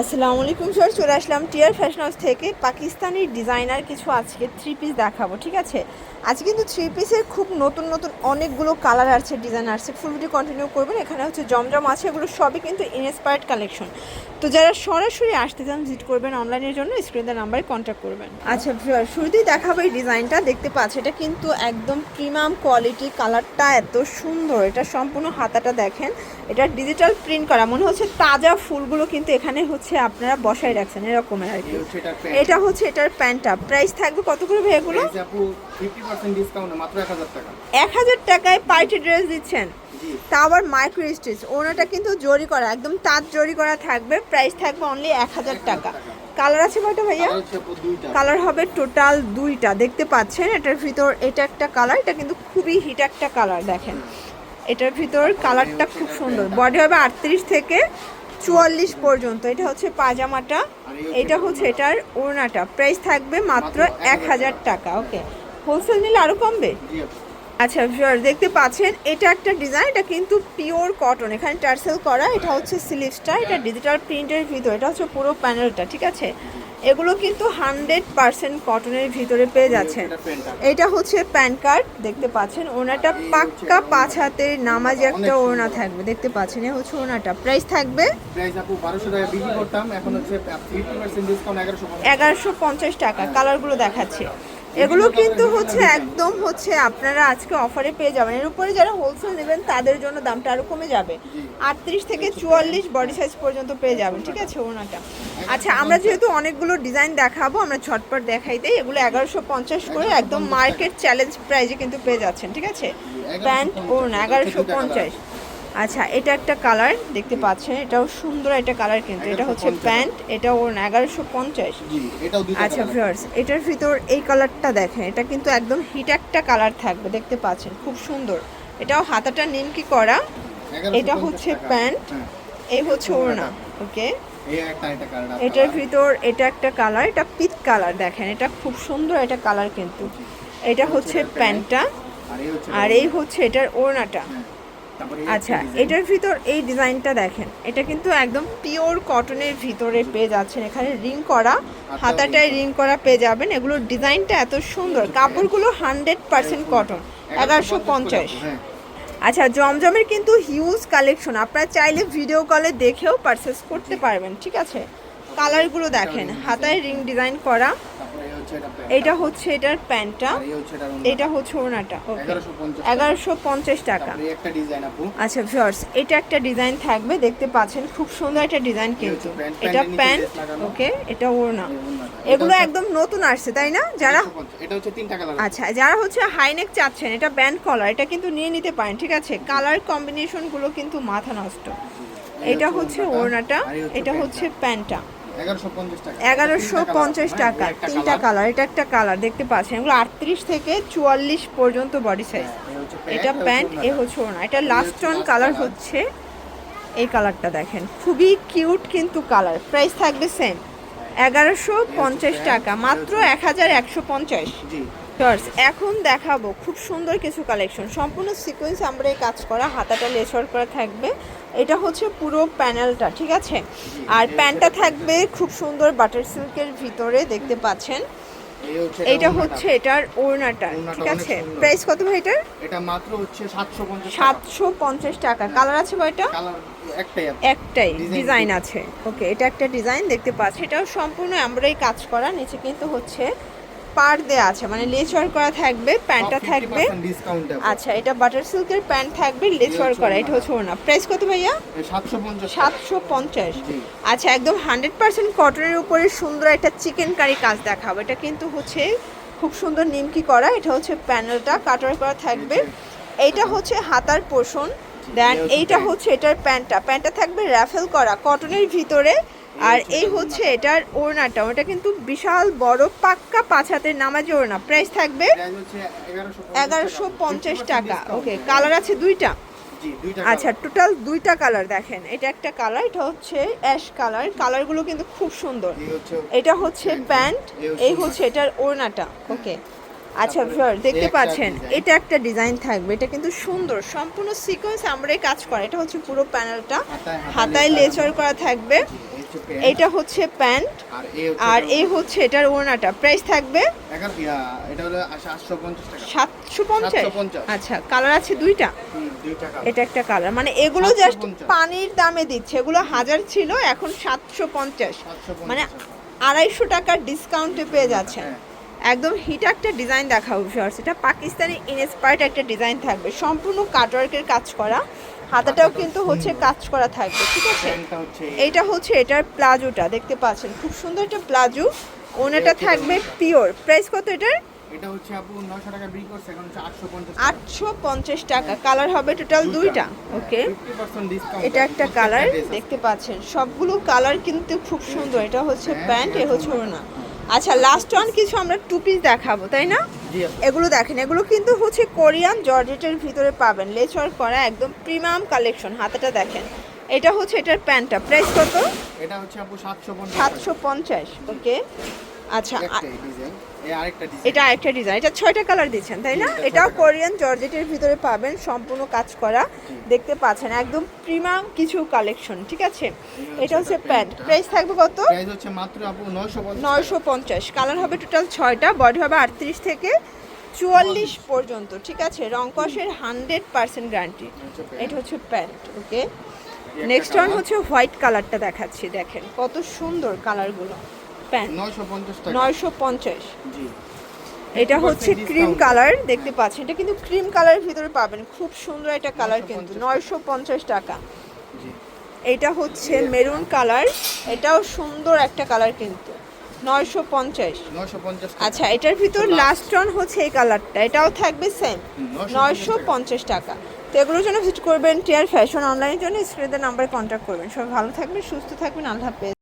আসসালামু আলাইকুম স্যার চলে আসলাম টিয়ার ফ্যাশন হাউস থেকে। পাকিস্তানি ডিজাইনার কিছু আজকে থ্রি পিস দেখাবো, ঠিক আছে? আজকে কিন্তু থ্রি পিসের খুব নতুন নতুন অনেকগুলো কালার আছে ডিজাইন আছে ফুল ভিডিও কন্টিনিউ করবেন। এখানে হচ্ছে জমজম আছে, এগুলো সবই কিন্তু ইনস্পায়ার্ড কালেকশন তো যারা সরাসরি আসতে চান ভিজিট করবেন অনলাইনের জন্য স্ক্রিনের নাম্বারে কন্ট্যাক্ট করবেন। আচ্ছা শুরুতেই দেখাবো এই ডিজাইনটা দেখতে পাচ্ছি, এটা কিন্তু একদম প্রিমিয়াম কোয়ালিটি কালারটা এত সুন্দর। এটা সম্পূর্ণ হাতাটা দেখেন। এটা ডিজিটাল প্রিন্ট করা। মনে হচ্ছে তাজা ফুলগুলো কিন্তু এখানে হচ্ছে আপনারা বসাই রাখছেন এরকমের আর কি। এটা হচ্ছে এটার প্যান্টটা প্রাইস থাকবে কত করে ভাই এগুলো? আপু 50% ডিসকাউন্ট মাত্র 1000 টাকা। এক হাজার টাকায় পার্টি ড্রেস দিচ্ছেন। তা আবার মাইক্রো স্টিচ ওনাটা কিন্তু জরি করা একদম তাঁত জরি করা থাকবে। প্রাইস থাকবে অনলি এক হাজার টাকা। কালার আছে কয়টা ভাইয়া? কালার হবে টোটাল দুইটা। দেখতে পাচ্ছেন এটার ভিতর এটা একটা কালার এটা কিন্তু খুবই হিট একটা কালার দেখেন। এটার ভিতর কালারটা খুব সুন্দর। বডি হবে আটত্রিশ থেকে চুয়াল্লিশ পর্যন্ত। এটা হচ্ছে পাজামাটা। এটা হচ্ছে এটার ওড়নাটা। প্রাইস থাকবে মাত্র এক হাজার টাকা। ওকে হোলসেল নিলে আরও কমবে? আচ্ছা ভিউয়ার দেখতে পাচ্ছেন এটা একটা ডিজাইন এটা কিন্তু পিওর কটন এখানে টার্সেল করা এটা হচ্ছে স্লিভসটা এটা ডিজিটাল প্রিন্টের ভিতর এটা হচ্ছে পুরো প্যানেলটা ঠিক আছে? এগুলো কিন্তু হান্ড্রেড পার্সেন্ট কটনের ভিতরে পেয়ে যাচ্ছেন। এটা হচ্ছে প্যান কার্ড দেখতে পাচ্ছেন ওনাটা পাক্কা পাঁচ হাতের নামাজে একটা ওড়না থাকবে দেখতে পাচ্ছেন এ হচ্ছে ওনাটা প্রাইস থাকবে? প্রাইস আপু 1200 টাকা বিক্রি করতাম এখন হচ্ছে 50% ডিসকাউন্ট 1150 এগারোশো পঞ্চাশ। টাকা কালারগুলো দেখাচ্ছে। এগুলো কিন্তু হচ্ছে একদম হচ্ছে আপনারা আজকে অফারে পেয়ে যাবেন। এর উপরে যারা হোলসেল নেবেন, তাদের জন্য দামটা আরও কমে যাবে। আটত্রিশ থেকে চুয়াল্লিশ বডি সাইজ পর্যন্ত পেয়ে যাবেন, ঠিক আছে ওনাটা আচ্ছা আমরা যেহেতু অনেকগুলো ডিজাইন দেখাবো, আমরা ঝটপট দেখাই দিই। এগুলো এগারোশো পঞ্চাশ করে একদম মার্কেট চ্যালেঞ্জ প্রাইজে কিন্তু পেয়ে যাচ্ছেন, ঠিক আছে? প্যান্ট ওনা এগারোশো পঞ্চাশ। আচ্ছা এটা একটা কালার দেখতে পাচ্ছেন। এটাও সুন্দর একটা কালার কিন্তু। এটা হচ্ছে প্যান্ট এটা ওর এগারোশো পঞ্চাশ। জি এটাও দুইটা আচ্ছা। ভিউয়ার্স এটার ভিতর এই কালারটা দেখেন। এটা কিন্তু একদম হিট একটা কালার থাকবে দেখতে পাচ্ছেন। খুব সুন্দর। এটাও হাতাটা নিমকি করা। এটা হচ্ছে প্যান্ট। হ্যাঁ, এই হচ্ছে ওড়না ওকে? এই একটা এটা কালার এটার ভিতর এটা একটা কালার এটা পিট কালার দেখেন। এটা খুব সুন্দর এটা কালার কিন্তু। এটা হচ্ছে প্যান্টটা। আর এই হচ্ছে এটার ওড়নাটা। হ্যাঁ, আচ্ছা এটার ভিতর এই ডিজাইনটা দেখেন এটা কিন্তু একদম পিওর কটনের ভিতরে পেয়ে যাচ্ছেন। এখানে রিং করা হাতাটায় রিং করা পেয়ে যাবেন। এগুলোর ডিজাইনটা এত সুন্দর। কাপড়গুলো হান্ড্রেড পার্সেন্ট কটন এগারোশো পঞ্চাশ। হ্যাঁ। আচ্ছা জমজমের কিন্তু হিউজ কালেকশন আপনারা চাইলে ভিডিও কলে দেখেও পারচেস করতে পারবেন ঠিক আছে? কালারগুলো দেখেন। হাতায় রিং ডিজাইন করা। এটা হচ্ছে এটার প্যান্টটা। এটা হচ্ছে ওনাটা এগারোশো পঞ্চাশ টাকা। আচ্ছা ভিউয়ার্স এটা একটা ডিজাইন থাকবে দেখতে পাচ্ছেন খুব সুন্দর একটা ডিজাইন কিন্তু। এটা প্যান্ট ওকে এটা ওড়না। এগুলো একদম নতুন আসছে তাই না? যারা 150 এটা হচ্ছে তিনটা কালার আচ্ছা যারা হচ্ছে হাইনেক চাচ্ছেন এটা ব্যান্ড কলার এটা কিন্তু নিয়ে নিতে পারেন ঠিক আছে? কালার কম্বিনেশনগুলো কিন্তু মাথা নষ্ট। এটা হচ্ছে ওড়নাটা এটা হচ্ছে প্যান্টটা। 1150 টাকা এগারোশো পঞ্চাশ হ্যাঁ, টাকা তিনটা কালার এটা একটা কালার দেখতে পাচ্ছেন। এগুলো আটত্রিশ থেকে চুয়াল্লিশ পর্যন্ত বডি সাইজ এটা প্যান্ট এ হচ্ছে না এটা লাস্ট অন কালার হচ্ছে এই কালারটা দেখেন। খুবই কিউট কিন্তু কালার প্রাইস থাকবে সেম এগারোশো পঞ্চাশ টাকা মাত্র এক হাজার একশো পঞ্চাশ। জি। শর্টস এখন দেখাবো খুব সুন্দর কিছু কালেকশন সম্পূর্ণ সিকোয়েন্স আমরা এই কাজ করা হাতাটা লেসর করা থাকবে। এটা হচ্ছে পুরো প্যানেলটা ঠিক আছে? আর প্যান্টটা থাকবে খুব সুন্দর বাটার সিল্কের ভিতরে দেখতে পাচ্ছেন? এটা। হচ্ছে এটার ওড়নাটা ঠিক আছে? প্রাইস কত ভাই এটার? এটা মাত্র হচ্ছে 750 টাকা। সাতশো পঞ্চাশ টাকা। কালার আছে কয়টা কালার একটাই আছে। একটাই ডিজাইন আছে। ওকে এটা একটা ডিজাইন দেখতে পাচ্ছি এটাও সম্পূর্ণ আমরাই কাজ করা নিচে কিন্তু হচ্ছে পার দেয়া আছে মানে লেচওয়ার করা থাকবে প্যান্টটা থাকবে। আচ্ছা এটা বাটার সিল্কের প্যান্ট থাকবে লেচওয়ার করা এটা হচ্ছে ওনা প্রাইস কত ভাইয়া? 750 সাতশো পঞ্চাশ। আচ্ছা একদম হান্ড্রেড পার্সেন্ট কটনের উপরে সুন্দর একটা চিকেন কারি কাজ দেখাবো। এটা কিন্তু হচ্ছে খুব সুন্দর নিমকি করা এটা হচ্ছে প্যানেলটা কাটার করা থাকবে। এইটা হচ্ছে হাতার পোষণ। দেন এইটা হচ্ছে এটার প্যান্টটা প্যান্টটা থাকবে র্যাফেল করা কটনের ভিতরে আর এই হচ্ছে এটার ওড়নাটা ওটা কিন্তু বিশাল বড় পাক্কা পাঁচ হাতের নামাজি ওড়না। প্রাইস থাকবে প্রাইস হচ্ছে 1150 এগারোশো পঞ্চাশ টাকা। ওকে কালার আছে দুইটা? আচ্ছা টোটাল দুইটা কালার দেখেন। এটা একটা কালার এটা হচ্ছে অ্যাশ কালার কালারগুলো কিন্তু খুব সুন্দর। এটা হচ্ছে প্যান্ট এই হচ্ছে এই হচ্ছে এটার ওড়নাটা। ওকে আচ্ছা ভিউয়ার দেখতে পাচ্ছেন এটা একটা ডিজাইন থাকবে এটা কিন্তু সুন্দর সম্পূর্ণ সিকোয়েন্স আমরাই কাজ করা এটা হচ্ছে পুরো প্যানেলটা হাতায়- লেচার করা থাকবে এটা হচ্ছে প্যান্ট আর এই হচ্ছে এটার ওড়নাটা প্রাইস থাকবে সাতশো পঞ্চাশ টাকা। সাতশো পঞ্চাশ? 750 আচ্ছা কালার আছে দুইটা? এটা একটা কালার মানে এগুলো জাস্ট পানির দামে দিচ্ছে এগুলো হাজার ছিল এখন সাতশো পঞ্চাশ। মানে আড়াইশো টাকার ডিসকাউন্টে পেয়ে যাচ্ছেন। হ্যাঁ। একদম হিট একটা ডিজাইন দেখাবো ভিউয়ার্স এটা পাকিস্তানি ইনস্পায়ার্ড একটা ডিজাইন থাকবে। সম্পূর্ণ কাটওয়ার্কের কাজ করা। হাতাটাও কিন্তু হচ্ছে কাজ করা থাকবে ঠিক আছে? এটা হচ্ছে এটার প্লাজোটা দেখতে পাচ্ছেন। খুব সুন্দর একটা প্লাজো। ওনাটা থাকবে পিওর প্রাইস কত এটার? এটা হচ্ছে আপু নশো টাকা বিক্রি করছে এখন হচ্ছে আটশো পঞ্চাশ আটশো পঞ্চাশ টাকা। কালার হবে টোটাল দুইটা। ওকে ডিসকাউন্ট এটা একটা কালার দেখতে পাচ্ছেন। সবগুলো কালার কিন্তু খুব সুন্দর। এটা হচ্ছে হ্যাঁ, প্যান্ট এ হ্যাঁ, হচ্ছে ওড়না। আচ্ছা লাস্ট ওয়ান কিছু আমরা টু পিস দেখাবো তাই না? এগুলো দেখেন এগুলো কিন্তু হচ্ছে কোরিয়ান জর্জেটের ভিতরে পাবেন লেচর করা একদম প্রিমিয়াম কালেকশন হাতাটা দেখেন। এটা হচ্ছে এটার প্যান্টটা প্রাইস কত? এটা হচ্ছে আপু সাতশো পঞ্চাশ। সাতশো পঞ্চাশ ওকে আচ্ছা এটা আরেকটা ডিজাইন এটা ছয়টা কালার দিচ্ছেন তাই না? এটাও কোরিয়ান জর্জেটের ভিতরে পাবেন সম্পূর্ণ কাজ করা দেখতে পাচ্ছেন। একদম প্রিমিয়াম কিছু কালেকশন ঠিক আছে? এটা হচ্ছে প্যান্ট। প্রাইস থাকবে কত? প্রাইস হচ্ছে মাত্র আপু নয়শো পঞ্চাশ। নয়শো পঞ্চাশ। কালার হবে টোটাল ছয়টা বডি হবে আটত্রিশ থেকে চুয়াল্লিশ পর্যন্ত ঠিক আছে? রংকসের হান্ড্রেড পার্সেন্ট গ্যারান্টি এটা হচ্ছে প্যান্ট ওকে নেক্সট ওয়ান হচ্ছে হোয়াইট কালারটা দেখাচ্ছি দেখেন। কত সুন্দর কালারগুলো প্যান্ট। নয়শো পঞ্চাশ এটা হচ্ছে ক্রিম কালার দেখতে পাচ্ছেন। এটা কিন্তু ক্রিম কালারের ভিতরে পাবেন। খুব সুন্দর একটা কালার কিন্তু। নয়শো পঞ্চাশ টাকা। এটা হচ্ছে মেরুন কালার। এটাও সুন্দর একটা কালার কিন্তু। নয়শো পঞ্চাশ। আচ্ছা এটার ভিতর লাস্ট ওয়ান হচ্ছে এই কালারটা। এটাও থাকবে সেম নয়শো পঞ্চাশ টাকা। তো এগুলোর জন্য ভিজিট করবেন টিয়ার ফ্যাশন অনলাইনের জন্য। স্ক্রিনের নাম্বারে কন্ট্যাক্ট করবেন। সবাই ভালো থাকবেন সুস্থ থাকবেন। আল্লাহ হাফেজ।